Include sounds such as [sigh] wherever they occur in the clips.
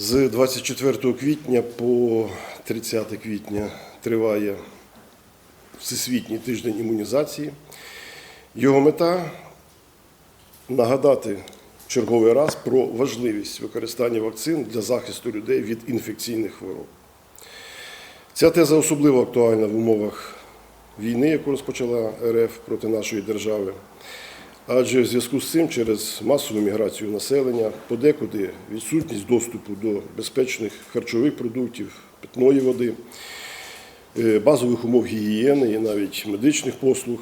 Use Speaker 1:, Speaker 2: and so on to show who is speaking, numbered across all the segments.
Speaker 1: З 24 квітня по 30 квітня триває Всесвітній тиждень імунізації. Його мета нагадати черговий раз про важливість використання вакцин для захисту людей від інфекційних хвороб. Ця теза особливо актуальна в умовах війни, яку розпочала РФ проти нашої держави. Адже в зв'язку з цим через масову міграцію населення, подекуди відсутність доступу до безпечних харчових продуктів, питної води, е, базових умов гігієни і навіть медичних послуг,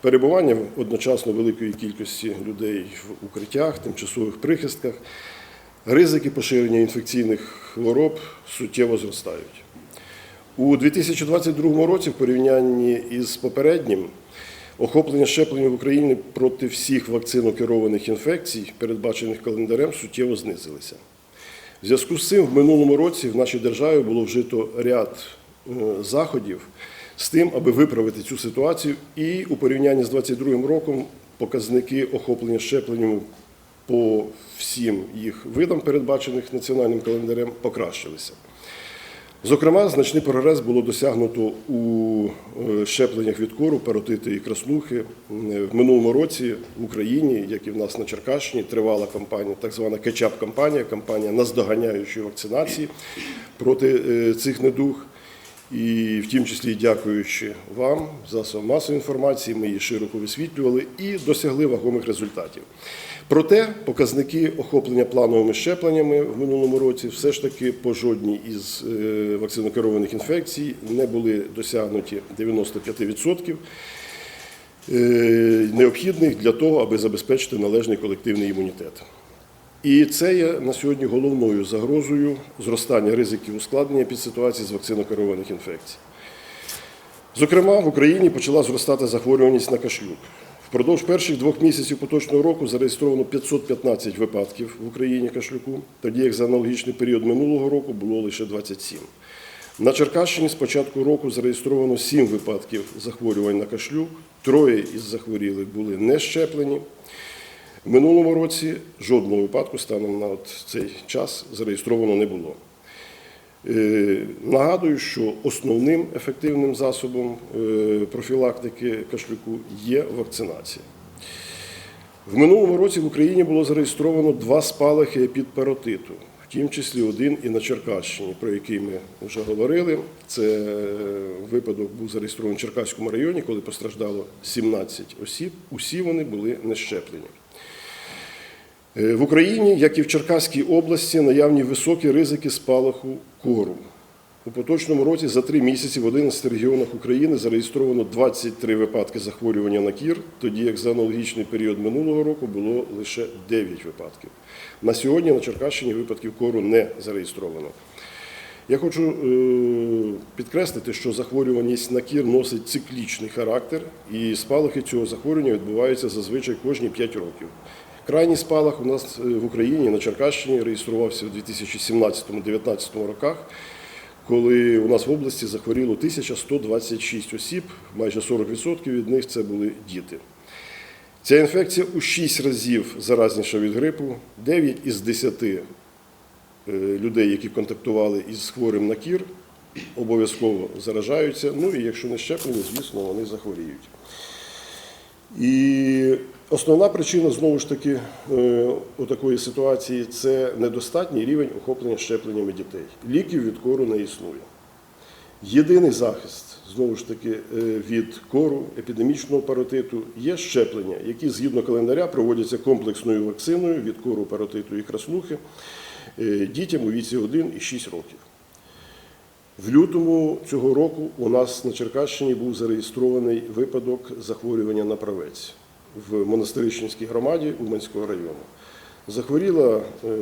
Speaker 1: перебування одночасно великої кількості людей в укриттях, тимчасових прихистках, ризики поширення інфекційних хвороб суттєво зростають. У 2022 році, в порівнянні із попереднім, охоплення щеплення в Україні проти всіх вакцинокерованих інфекцій, передбачених календарем, суттєво знизилися. В зв'язку з цим в минулому році в нашій державі було вжито ряд е, заходів з тим, аби виправити цю ситуацію, і у порівнянні з 2022 роком показники охоплення щепленням по всім їх видам, передбачених національним календарем, покращилися. Зокрема, значний прогрес було досягнуто у е, щепленнях від кору, паротити і краснухи. Е, В минулому році в Україні, як і в нас на Черкащині, тривала кампанія, так звана кетчап-кампанія, кампанія наздоганяючої вакцинації проти е, цих недуг. І в тім числі дякуючи вам, засобам масової інформації, ми її широко висвітлювали і досягли вагомих результатів. Проте показники охоплення плановими щепленнями в минулому році все ж таки по жодній із е, вакцинокерованих інфекцій не були досягнуті 95% е, необхідних для того, аби забезпечити належний колективний імунітет. І це є на сьогодні головною загрозою зростання ризиків ускладнення під ситуації з вакцинокерованих інфекцій. Зокрема, в Україні почала зростати захворюваність на кашлюк. Впродовж перших двох місяців поточного року зареєстровано 515 випадків в Україні кашлюку, тоді як за аналогічний період минулого року було лише 27. На Черкащині з початку року зареєстровано 7 випадків захворювань на кашлюк, троє із захворілих були не щеплені. В минулому році жодного випадку станом на от цей час зареєстровано не було. Е, Нагадую, що основним ефективним засобом е, профілактики кашлюку є вакцинація. В минулому році в Україні було зареєстровано два спалахи епідпаротиту, в тім числі один і на Черкащині, про який ми вже говорили. Це е, випадок був зареєстрований в Черкаському районі, коли постраждало 17 осіб. Усі вони були не щеплені. Е, В Україні, як і в Черкаській області, наявні високі ризики спалаху кору. У поточному році за три місяці в 11 регіонах України зареєстровано 23 випадки захворювання на кір, тоді як за аналогічний період минулого року було лише 9 випадків. На сьогодні на Черкащині випадків кору не зареєстровано. Я хочу е, підкреслити, що захворюваність на кір носить циклічний характер, і спалахи цього захворювання відбуваються зазвичай кожні 5 років. Крайній спалах у нас е, в Україні на Черкащині реєструвався в 2017-2019 роках, коли у нас в області захворіло 1126 осіб, майже 40% від них це були діти. Ця інфекція у 6 разів заразніша від грипу, 9 із 10 е, людей, які контактували із хворим на кір, обов'язково заражаються. Ну і якщо не щеплені, звісно, вони захворіють. І основна причина знову ж таки е, у такої ситуації це недостатній рівень охоплення щепленнями дітей. Ліків від кору не існує. Єдиний захист знову ж таки е, від кору, епідемічного паротиту є щеплення, які згідно календаря проводяться комплексною вакциною від кору, паротиту і краснухи е, дітям у віці 1 і 6 років. В лютому цього року у нас на Черкащині був зареєстрований випадок захворювання на правець в монастирищенській громаді Уманського району. Захворіла е,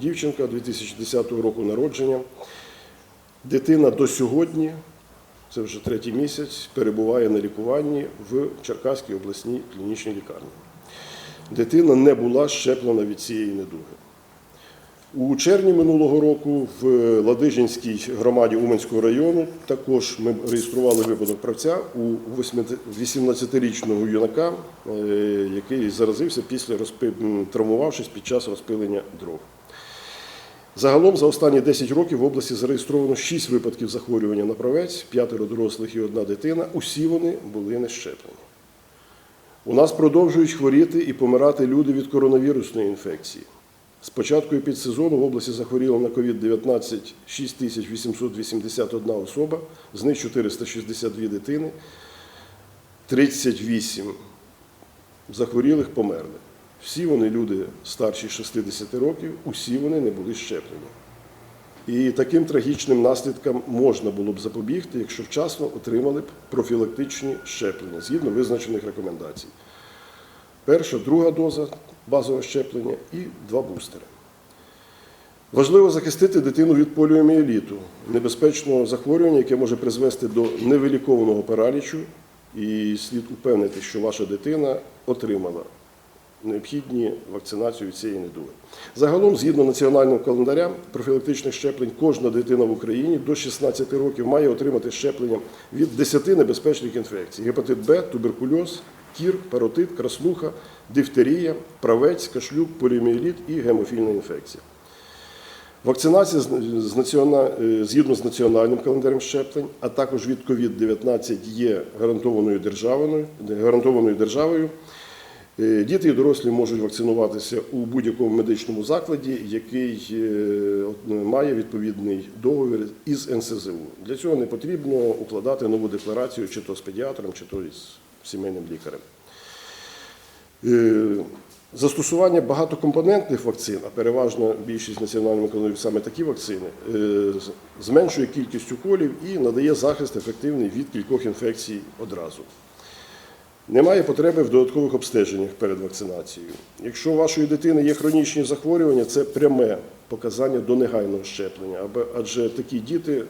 Speaker 1: дівчинка 2010 року народження. Дитина до сьогодні, це вже третій місяць, перебуває на лікуванні в Черкаській обласній клінічній лікарні. Дитина не була щеплена від цієї недуги. У червні минулого року в Ладижинській громаді Уманського району також ми реєстрували випадок правця у 18-річного юнака, е, який заразився після травмувавшись під час розпилення дров. Загалом за останні 10 років в області зареєстровано 6 випадків захворювання на правець, п'ятеро дорослих і одна дитина. Усі вони були не щеплені. У нас продовжують хворіти і помирати люди від коронавірусної інфекції. З початку епідсезону в області захворіло на COVID-19 6881 особа, з них 462 дитини, 38 захворілих померли. Всі вони люди старші 60 років, усі вони не були щеплені. І таким трагічним наслідкам можна було б запобігти, якщо вчасно отримали б профілактичні щеплення згідно визначених рекомендацій. Перша, друга доза базового щеплення і два бустери. Важливо захистити дитину від поліомієліту, небезпечного захворювання, яке може призвести до невилікованого паралічу, і слід упевнити, що ваша дитина отримала необхідні вакцинацію цієї недуги. Загалом, згідно національного календаря профілактичних щеплень, кожна дитина в Україні до 16 років має отримати щеплення від 10 небезпечних інфекцій: гепатит Б, туберкульоз, кір, паротит, краснуха, дифтерія, правець, кашлюк, поліомієліт і гемофільна інфекція. Вакцинація е, згідно з національним календарем щеплень, а також від COVID-19 є гарантованою державою. гарантованою державою. Е, Діти і дорослі можуть вакцинуватися у будь-якому медичному закладі, який е, має відповідний договір із НСЗУ. Для цього не потрібно укладати нову декларацію чи то з педіатром, чи то із сімейним лікарем. Е, Застосування багатокомпонентних вакцин, а переважно більшість національних виконують саме такі вакцини, е, зменшує кількість уколів і надає захист ефективний від кількох інфекцій одразу. Немає потреби в додаткових обстеженнях перед вакцинацією. Якщо у вашої дитини є хронічні захворювання, це пряме показання до негайного щеплення, адже такі діти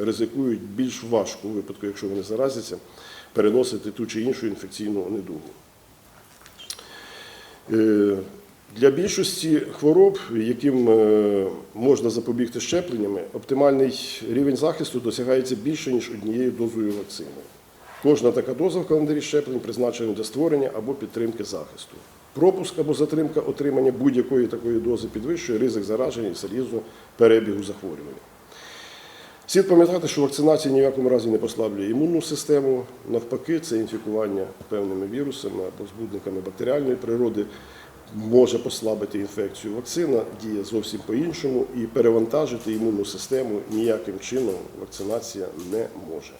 Speaker 1: ризикують більш важко у випадку, якщо вони заразяться, переносити ту чи іншу інфекційну недугу. Е, Для більшості хвороб, яким е, можна запобігти щепленнями, оптимальний рівень захисту досягається більше, ніж однією дозою вакцини. Кожна така доза в календарі щеплень призначена для створення або підтримки захисту. Пропуск або затримка отримання будь-якої такої дози підвищує ризик зараження і серйозного перебігу захворювання. Слід пам'ятати, що вакцинація ні в якому разі не послаблює імунну систему. Навпаки, це інфікування певними вірусами або збудниками бактеріальної природи може послабити інфекцію. Вакцина діє зовсім по-іншому і перевантажити імунну систему ніяким чином вакцинація не може.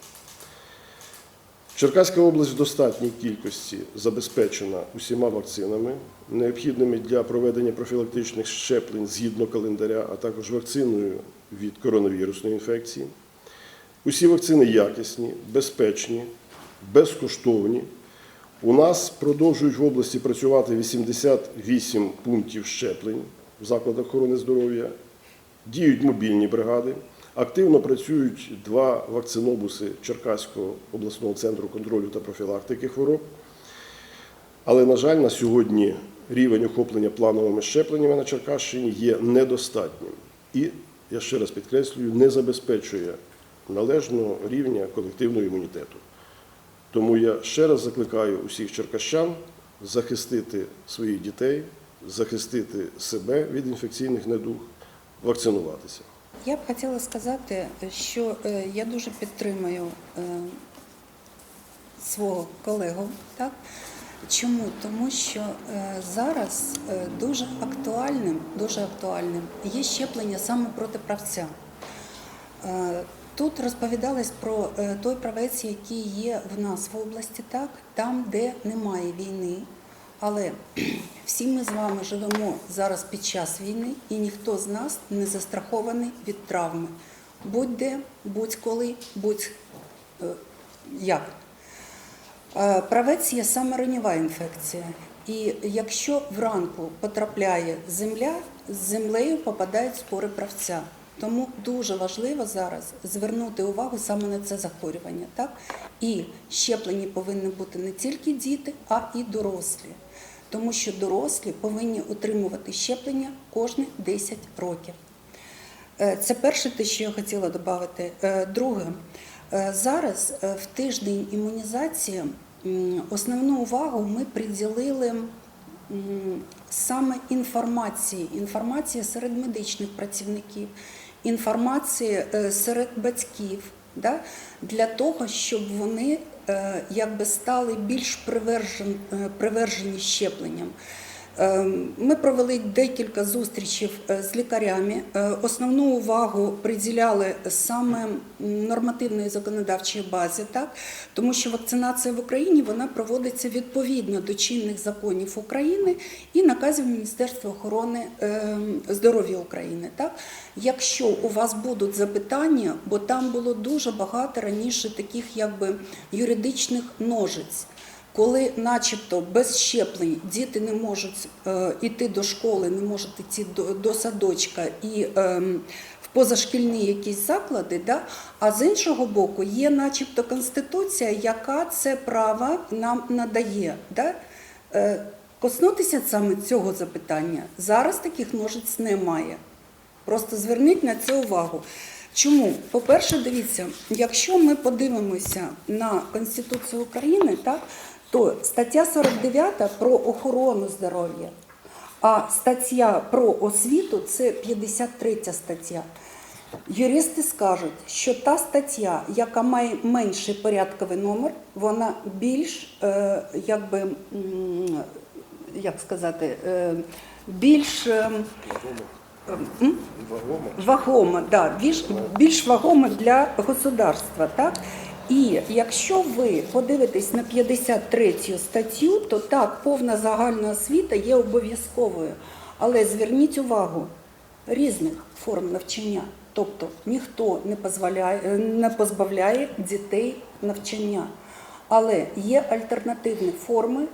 Speaker 1: Черкаська область в достатній кількості забезпечена усіма вакцинами, необхідними для проведення профілактичних щеплень згідно календаря, а також вакциною від коронавірусної інфекції. Усі вакцини якісні, безпечні, безкоштовні. У нас продовжують в області працювати 88 пунктів щеплень в закладах охорони здоров'я, діють мобільні бригади, активно працюють два вакцинобуси Черкаського обласного центру контролю та профілактики хвороб. Але, на жаль, на сьогодні рівень охоплення плановими щепленнями на Черкащині є недостатнім і, я ще раз підкреслюю, не забезпечує належного рівня колективного імунітету. Тому я ще раз закликаю усіх черкащан захистити своїх дітей, захистити себе від інфекційних недуг, вакцинуватися.
Speaker 2: Я б хотіла сказати, що е, я дуже підтримую е, свого колегу. Так? Чому? Тому що е, зараз е, дуже актуальним, дуже актуальним є щеплення саме проти правця. Е, Тут розповідалось про той правець, який є в нас в області, так там, де немає війни. Але [clears throat] всі ми з вами живемо зараз під час війни, і ніхто з нас не застрахований від травми. Будь-де, будь-коли, будь-як. Е, Правець є саме ранєва інфекція. І якщо вранку потрапляє земля, з землею попадають спори правця. Тому дуже важливо зараз звернути увагу саме на це захворювання. Так? І щеплені повинні бути не тільки діти, а і дорослі. Тому що дорослі повинні отримувати щеплення кожні 10 років. Е, Це перше те, що я хотіла додати. Е, Друге, зараз е, в тиждень імунізації основну увагу ми приділили саме інформації, інформація серед медичних працівників, інформація е, серед батьків, да, для того, щоб вони е, якби стали більш е, привержені щепленням. Е, Ми провели декілька зустрічей е, з лікарями. Е, Основну увагу приділяли саме нормативної законодавчої базі, так тому що вакцинація в Україні вона проводиться відповідно до чинних законів України і наказів Міністерства охорони е, здоров'я України. Так, якщо у вас будуть запитання, бо там було дуже багато раніше таких якби юридичних ножиць коли, начебто, без щеплень діти не можуть е, йти до школи, не можуть йти до, до садочка і е, в позашкільні якісь заклади, да? а з іншого боку, є, начебто, конституція, яка це право нам надає. Да? Е, коснутися саме цього запитання зараз таких ножиць немає. Просто зверніть на це увагу. Чому? По-перше, дивіться, якщо ми подивимося на Конституцію України, так, то стаття 49 про охорону здоров'я, а стаття про освіту це 53 стаття. Юристи скажуть, що та стаття, яка має менший порядковий номер, вона більш, е, якби, як сказати, е, більш. е. Вагома, да, більш, більш вагома для государства. Так? І якщо ви подивитесь на 53 статтю, то так, повна загальна освіта є обов'язковою. Але зверніть увагу різних форм навчання. Тобто ніхто не, позволяє, не позбавляє дітей навчання. Але є альтернативні форми.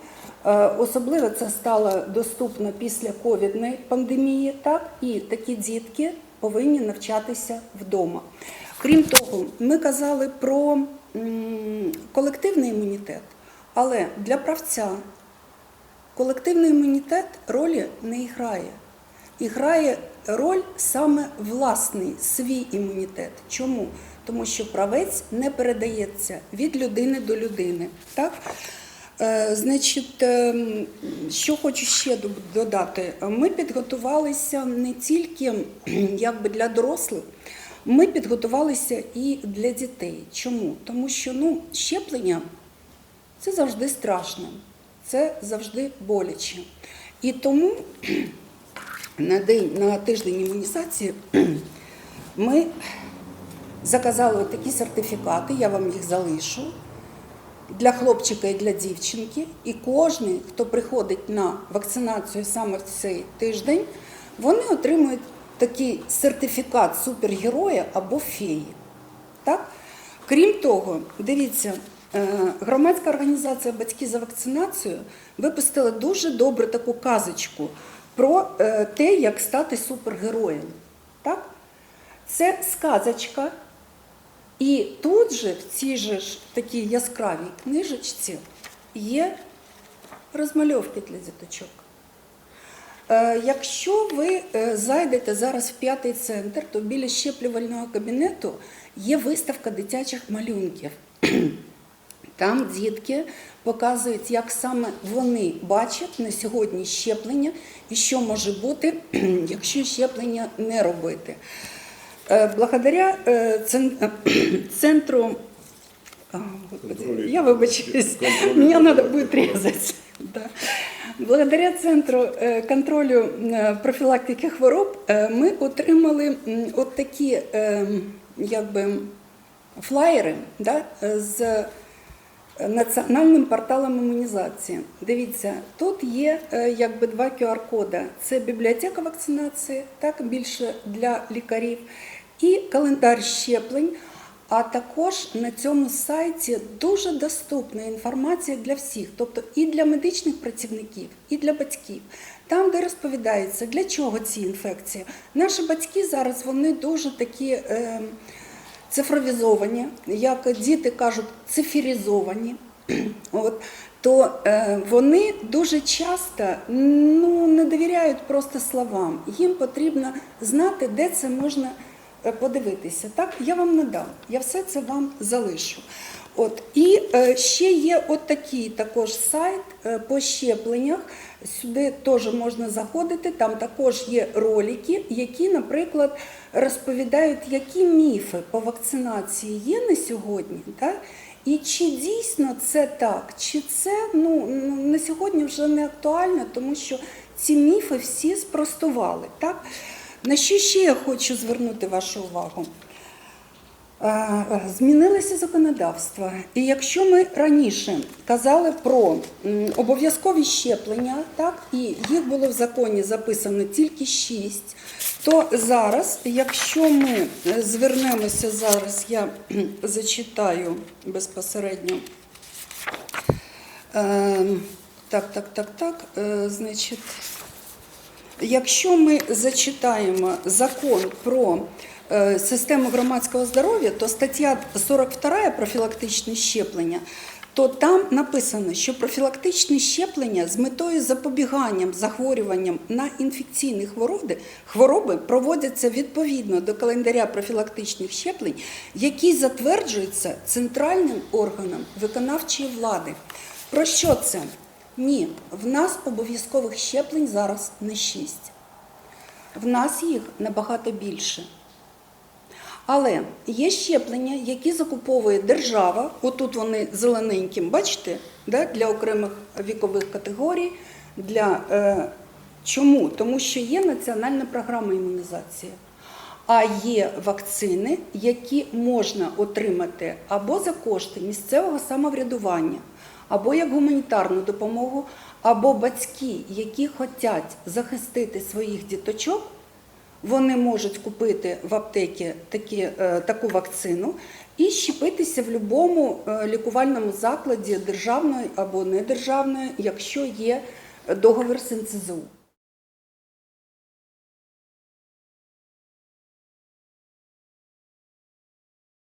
Speaker 2: Е, Особливо це стало доступно після ковідної пандемії, так і такі дітки повинні навчатися вдома. Крім того, ми казали про колективний імунітет, але для правця колективний імунітет ролі не грає. І грає роль саме власний свій імунітет. Чому? Тому що правець не передається від людини до людини. Так? Е, Значить, ем, що хочу ще додати, ми підготувалися не тільки якби для дорослих, ми підготувалися і для дітей. Чому? Тому що ну, щеплення це завжди страшно, це завжди боляче. І тому [clears throat] на день на тиждень імунізації [clears throat] ми заказали такі сертифікати, я вам їх залишу для хлопчика і для дівчинки. І кожен, хто приходить на вакцинацію саме в цей тиждень, вони отримують такий сертифікат супергероя або феї. Так? Крім того, дивіться, е, громадська організація Батьки за вакцинацію випустила дуже добру таку казочку про е, те, як стати супергероєм. Так? Це сказочка. І тут же, в цій же ж такій яскравій книжечці, є розмальовки для діточок. Е, Якщо ви е, зайдете зараз в п'ятий центр, то біля щеплювального кабінету є виставка дитячих малюнків. [clears throat] Там дітки показують, як саме вони бачать на сьогодні щеплення і що може бути, [clears throat] якщо щеплення не робити. Е, Благодаря [clears throat] центру, я вибачаюсь, мені треба буде різати. Да. Благодаря центру е, контролю е, профілактики хвороб е, ми отримали от такі якби, флаєри да, з національним порталом імунізації. Дивіться, тут є якби два QR-кода. Це бібліотека вакцинації, так більше для лікарів, і календар щеплень. А також на цьому сайті дуже доступна інформація для всіх, тобто і для медичних працівників, і для батьків. Там, де розповідається, для чого ці інфекції. Наші батьки зараз вони дуже такі. Е, цифровізовані, як діти кажуть, циферізовані, [clears throat] от, то е, вони дуже часто ну, не довіряють просто словам. Їм потрібно знати, де це можна подивитися, так я вам надам, я все це вам залишу. От і е, ще є от такий також сайт е, по щепленнях. Сюди теж можна заходити. Там також є ролики, які, наприклад, розповідають, які міфи по вакцинації є на сьогодні. Так? І чи дійсно це так, чи це ну, ну, на сьогодні вже не актуально, тому що ці міфи всі спростували. Так? На що ще я хочу звернути вашу увагу? Е, Змінилося законодавство. І якщо ми раніше казали про обов'язкові щеплення, так, і їх було в законі записано тільки шість, то зараз, якщо ми е, звернемося зараз, я зачитаю безпосередньо. Е, Так, так, так, так. е, Значить, Якщо ми зачитаємо закон про е, систему громадського здоров'я, то стаття 42 профілактичне щеплення, то там написано, що профілактичні щеплення з метою запобіганням захворюванням на інфекційні хвороби, хвороби проводяться відповідно до календаря профілактичних щеплень, який затверджується центральним органом виконавчої влади. Про що це? Ні, в нас обов'язкових щеплень зараз не шість. В нас їх набагато більше. Але є щеплення, які закуповує держава. Отут вони зелененьким, бачите, да, для окремих вікових категорій. Для, е, чому? Тому що є національна програма імунізації. А є вакцини, які можна отримати або за кошти місцевого самоврядування, або як гуманітарну допомогу, або батьки, які хочуть захистити своїх діточок, вони можуть купити в аптекі такі, е, таку вакцину і щепитися в будь-якому е, лікувальному закладі державної або недержавної, якщо є договір з НЦЗУ.